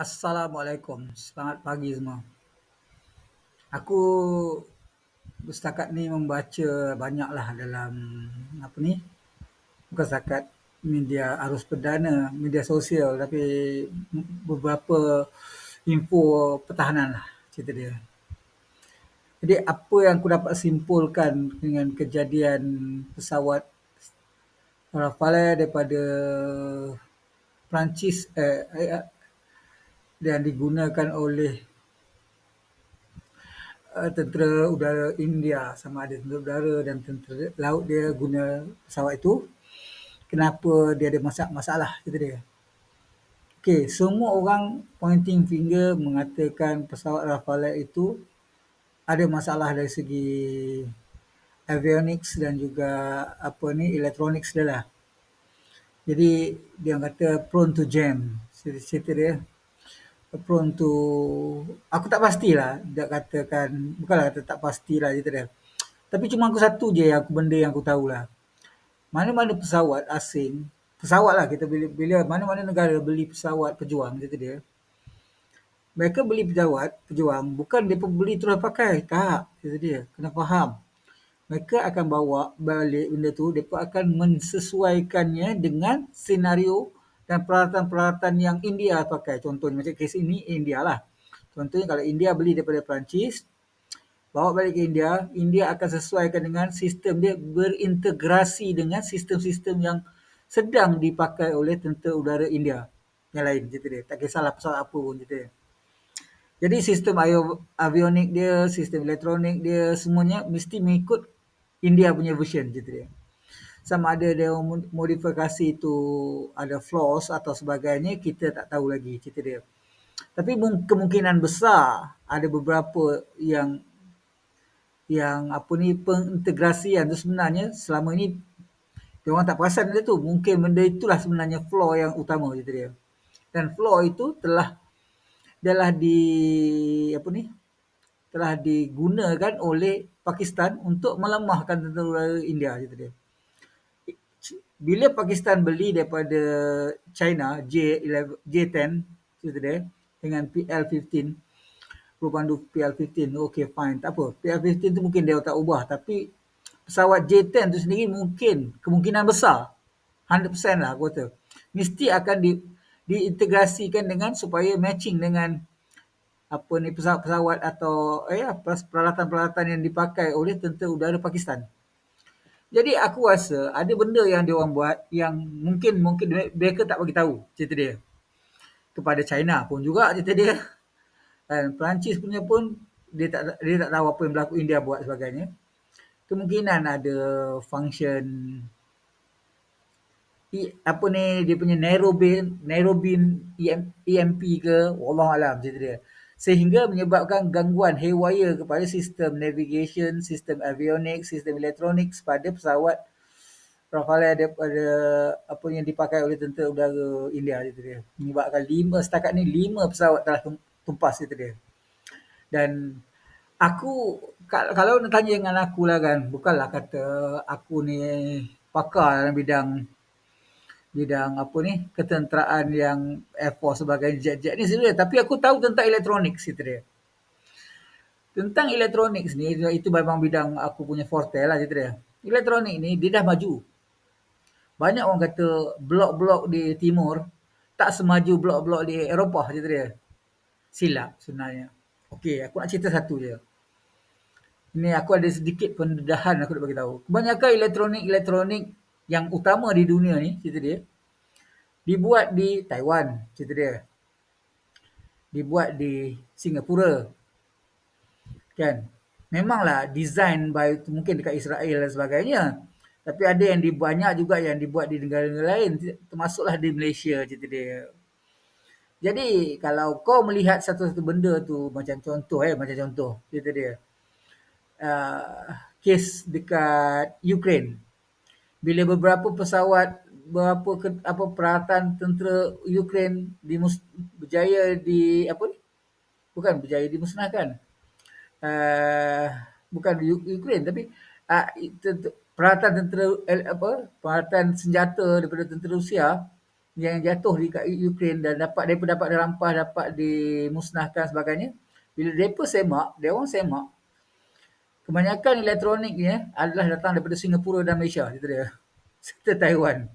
Assalamualaikum. Selamat pagi semua. Aku setakat ni membaca banyaklah dalam apa ni? Bukan setakat media arus perdana, media sosial tapi beberapa info pertahanan lah cerita dia. Jadi apa yang aku dapat simpulkan dengan kejadian pesawat Rafale daripada Perancis eh, yang digunakan oleh uh, tentera udara India sama ada tentera udara dan tentera laut dia guna pesawat itu kenapa dia ada masalah, masalah kata dia Okey, semua orang pointing finger mengatakan pesawat Rafale itu ada masalah dari segi avionics dan juga apa ni electronics dia lah. Jadi dia kata prone to jam. Cerita dia prone to aku tak pastilah dia katakan bukanlah kata tak pastilah cerita dia. Tapi cuma aku satu je yang aku benda yang aku tahulah. Mana-mana pesawat asing, pesawat lah kita bila, bila mana-mana negara beli pesawat pejuang cerita dia. Mereka beli pesawat pejuang bukan mereka beli terus pakai. Tak, cerita dia. Kena faham. Mereka akan bawa balik benda tu, mereka akan mensesuaikannya dengan senario dan peralatan-peralatan yang India pakai. Contohnya macam kes ini India lah. Contohnya kalau India beli daripada Perancis, bawa balik ke India, India akan sesuaikan dengan sistem dia berintegrasi dengan sistem-sistem yang sedang dipakai oleh tentera udara India. Yang lain, cerita dia. Tak kisahlah pesawat apa pun, cerita dia. Jadi sistem avionik dia, sistem elektronik dia, semuanya mesti mengikut India punya version, cerita dia. Sama ada dia modifikasi itu ada flaws atau sebagainya, kita tak tahu lagi, cerita dia. Tapi kemungkinan besar ada beberapa yang yang apa ni pengintegrasian tu sebenarnya selama ini dia orang tak perasan benda tu. Mungkin benda itulah sebenarnya flaw yang utama cerita dia. Dan flaw itu telah telah di apa ni telah digunakan oleh Pakistan untuk melemahkan tentera India cerita dia. Bila Pakistan beli daripada China J11 J10 cerita dia dengan PL15 berpandu PL15 okey fine tak apa PL15 tu mungkin dia tak ubah tapi pesawat J10 tu sendiri mungkin kemungkinan besar 100% lah aku kata mesti akan di diintegrasikan dengan supaya matching dengan apa ni pesawat-pesawat atau eh peralatan-peralatan yang dipakai oleh tentera udara Pakistan. Jadi aku rasa ada benda yang dia orang buat yang mungkin mungkin mereka tak bagi tahu cerita dia. Kepada China pun juga cerita dia. Dan Perancis punya pun dia tak dia tak tahu apa yang berlaku India buat sebagainya. Kemungkinan ada function apa ni dia punya narrow beam narrow beam EMP ke Allah alam cerita dia sehingga menyebabkan gangguan haywire kepada sistem navigation, sistem avionik, sistem elektronik pada pesawat Rafale daripada apa yang dipakai oleh tentera udara India itu dia. Menyebabkan lima setakat ni lima pesawat telah tumpas itu dia. Dan aku kalau nak tanya dengan aku lah kan, bukanlah kata aku ni pakar dalam bidang bidang apa ni ketenteraan yang Air Force sebagai jet-jet ni sebenarnya. Tapi aku tahu tentang elektronik situ dia. Tentang elektronik ni itu memang bidang aku punya forte lah situ dia. Elektronik ni dia dah maju. Banyak orang kata blok-blok di timur tak semaju blok-blok di Eropah situ dia. Silap sebenarnya. Okey aku nak cerita satu je. Ini aku ada sedikit pendedahan aku nak bagi tahu. Kebanyakan elektronik-elektronik yang utama di dunia ni cerita dia dibuat di Taiwan cerita dia. Dibuat di Singapura. Kan? Memanglah design by mungkin dekat Israel dan sebagainya. Tapi ada yang di banyak juga yang dibuat di negara-negara lain termasuklah di Malaysia cerita dia. Jadi kalau kau melihat satu-satu benda tu macam contoh eh macam contoh cerita dia. Uh, kes dekat Ukraine bila beberapa pesawat berapa ke, apa peralatan tentera Ukraine di berjaya di apa ni bukan berjaya dimusnahkan uh, bukan di Ukraine tapi uh, peralatan tentera apa peralatan senjata daripada tentera Rusia yang jatuh di Ukraine dan dapat mereka dapat dirampas, dapat dimusnahkan sebagainya. Bila mereka semak, dia orang semak. Kebanyakan elektronik ni eh, adalah datang daripada Singapura dan Malaysia. Itu dia. Serta Taiwan.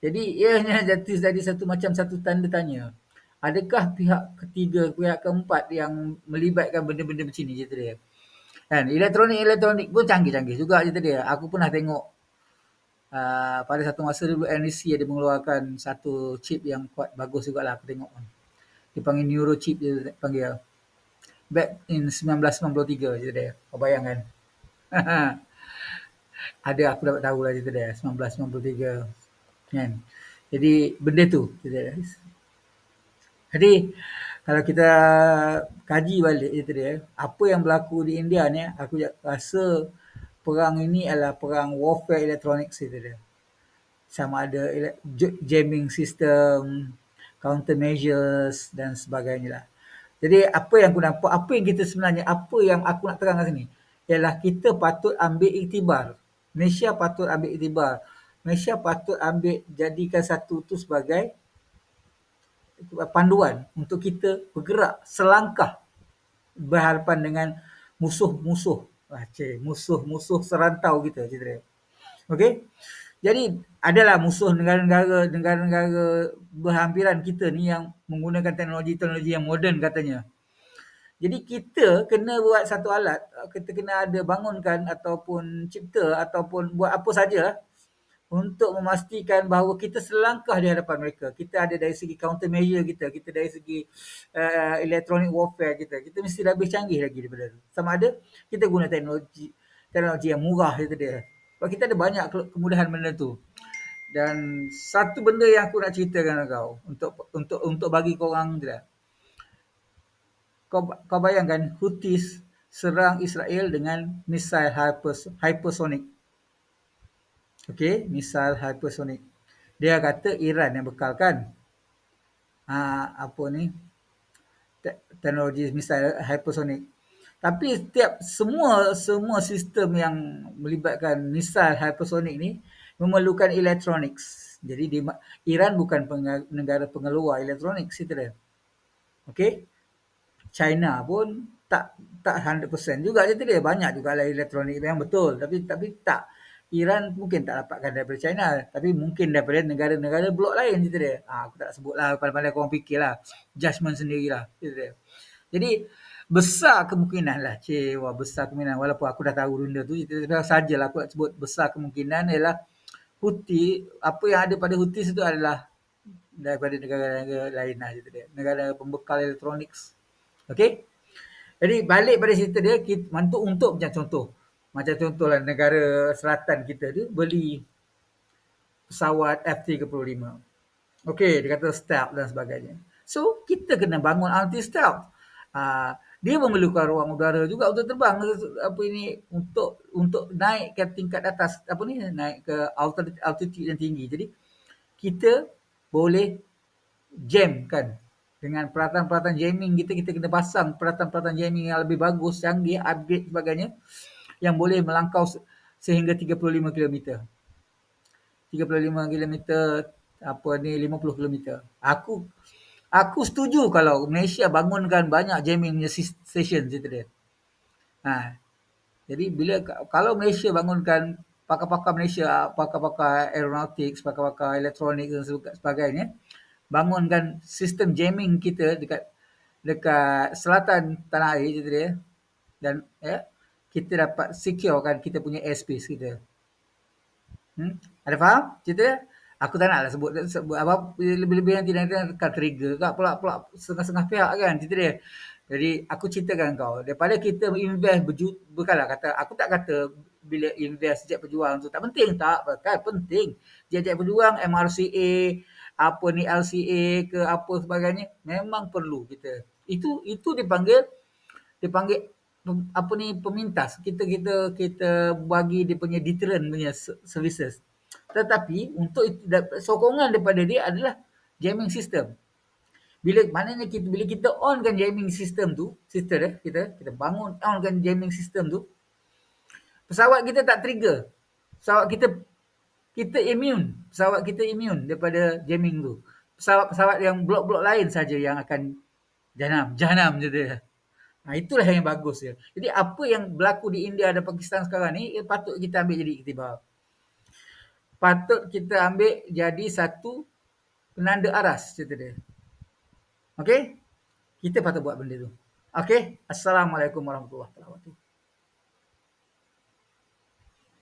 Jadi ianya jadi, jadi satu macam satu tanda tanya. Adakah pihak ketiga, pihak keempat yang melibatkan benda-benda macam ni? Itu dia. Kan, elektronik-elektronik pun canggih-canggih juga cerita dia. Aku pernah tengok uh, pada satu masa dulu NEC ada mengeluarkan satu chip yang kuat bagus juga lah aku tengok. Dia panggil neuro chip dia panggil. Back in 1993 cerita dia. Kau bayangkan. ada aku dapat tahu lah cerita dia. 1993. Kan. Jadi benda tu. Cerita dia. Jadi kalau kita kaji balik cerita dia. Apa yang berlaku di India ni. Aku rasa perang ini adalah perang warfare elektronik cerita dia. Sama ada jamming system, countermeasures dan sebagainya lah. Jadi apa yang aku nampak, apa yang kita sebenarnya, apa yang aku nak terangkan sini ialah kita patut ambil iktibar. Malaysia patut ambil iktibar. Malaysia patut ambil jadikan satu tu sebagai panduan untuk kita bergerak selangkah berhadapan dengan musuh-musuh Ah, cik, musuh-musuh serantau kita dia. Okey. Jadi adalah musuh negara-negara negara-negara berhampiran kita ni yang menggunakan teknologi-teknologi yang moden katanya. Jadi kita kena buat satu alat, kita kena ada bangunkan ataupun cipta ataupun buat apa saja untuk memastikan bahawa kita selangkah di hadapan mereka. Kita ada dari segi countermeasure kita, kita dari segi uh, electronic warfare kita. Kita mesti lebih canggih lagi daripada itu. Sama ada kita guna teknologi teknologi yang murah itu dia. Sebab kita ada banyak kemudahan benda tu. Dan satu benda yang aku nak ceritakan kau untuk untuk untuk bagi kau orang dia. Kau kau bayangkan Houthis serang Israel dengan misil hypersonic. Okey, misal hypersonic. Dia kata Iran yang bekalkan ha, apa ni teknologi misal hypersonic. Tapi setiap semua semua sistem yang melibatkan misal hypersonic ni memerlukan electronics. Jadi di, Iran bukan peng, negara pengeluar elektronik situ dia. Okey. China pun tak tak 100% juga cerita dia banyak juga lah elektronik yang betul tapi tapi tak Iran mungkin tak dapatkan daripada China tapi mungkin daripada negara-negara blok lain cerita dia. Ha, aku tak sebut lah pandai-pandai korang fikirlah. Judgment sendirilah cerita dia. Jadi besar kemungkinan lah. Cik, wah besar kemungkinan. Walaupun aku dah tahu benda tu. Cerita sajalah aku nak sebut besar kemungkinan ialah Houthi, apa yang ada pada Houthi itu adalah daripada negara-negara lain lah cerita dia. Negara pembekal elektronik. Okay. Jadi balik pada cerita dia, kita, untuk, untuk macam contoh. Macam contohlah negara selatan kita tu beli pesawat F-35. Okey, dia kata stealth dan sebagainya. So, kita kena bangun anti-stealth. Uh, dia memerlukan ruang udara juga untuk terbang apa ini untuk untuk naik ke tingkat atas apa ni naik ke altitude, yang tinggi. Jadi kita boleh jam kan dengan peralatan-peralatan jamming kita kita kena pasang peralatan-peralatan jamming yang lebih bagus, canggih, upgrade sebagainya yang boleh melangkau sehingga 35 km. 35 km apa ni 50 km. Aku aku setuju kalau Malaysia bangunkan banyak jamming station situ dia. Ha. Jadi bila kalau Malaysia bangunkan pakar-pakar Malaysia, pakar-pakar aeronautics, pakar-pakar elektronik dan sebagainya bangunkan sistem jamming kita dekat dekat selatan tanah air situ dia dan ya kita dapat secure kan kita punya airspace kita. Hmm? Ada faham cerita dia? Aku tak naklah sebut, sebut apa lebih-lebih nanti nanti akan trigger kak pula pula setengah-setengah pihak kan cerita dia. Jadi aku ceritakan kau daripada kita invest berjut bukanlah kata aku tak kata bila invest jet berjuang tu tak penting tak kan penting. Jet-jet berjuang MRCA apa ni LCA ke apa sebagainya memang perlu kita. Itu itu dipanggil dipanggil apa ni pemintas. Kita kita kita bagi dia punya deterrent punya services tetapi untuk sokongan daripada dia adalah jamming system. Bila maknanya kita bila kita onkan jamming system tu, sister eh, kita kita bangun onkan jamming system tu. Pesawat kita tak trigger. Pesawat kita kita immune. Pesawat kita immune daripada jamming tu. Pesawat-pesawat yang blok-blok lain saja yang akan jahanam, jahanam je dia. Nah, itulah yang bagus dia. Jadi apa yang berlaku di India dan Pakistan sekarang ni eh, patut kita ambil jadi iktibar patut kita ambil jadi satu penanda aras cerita dia. Okey? Kita patut buat benda tu. Okey? Assalamualaikum warahmatullahi wabarakatuh.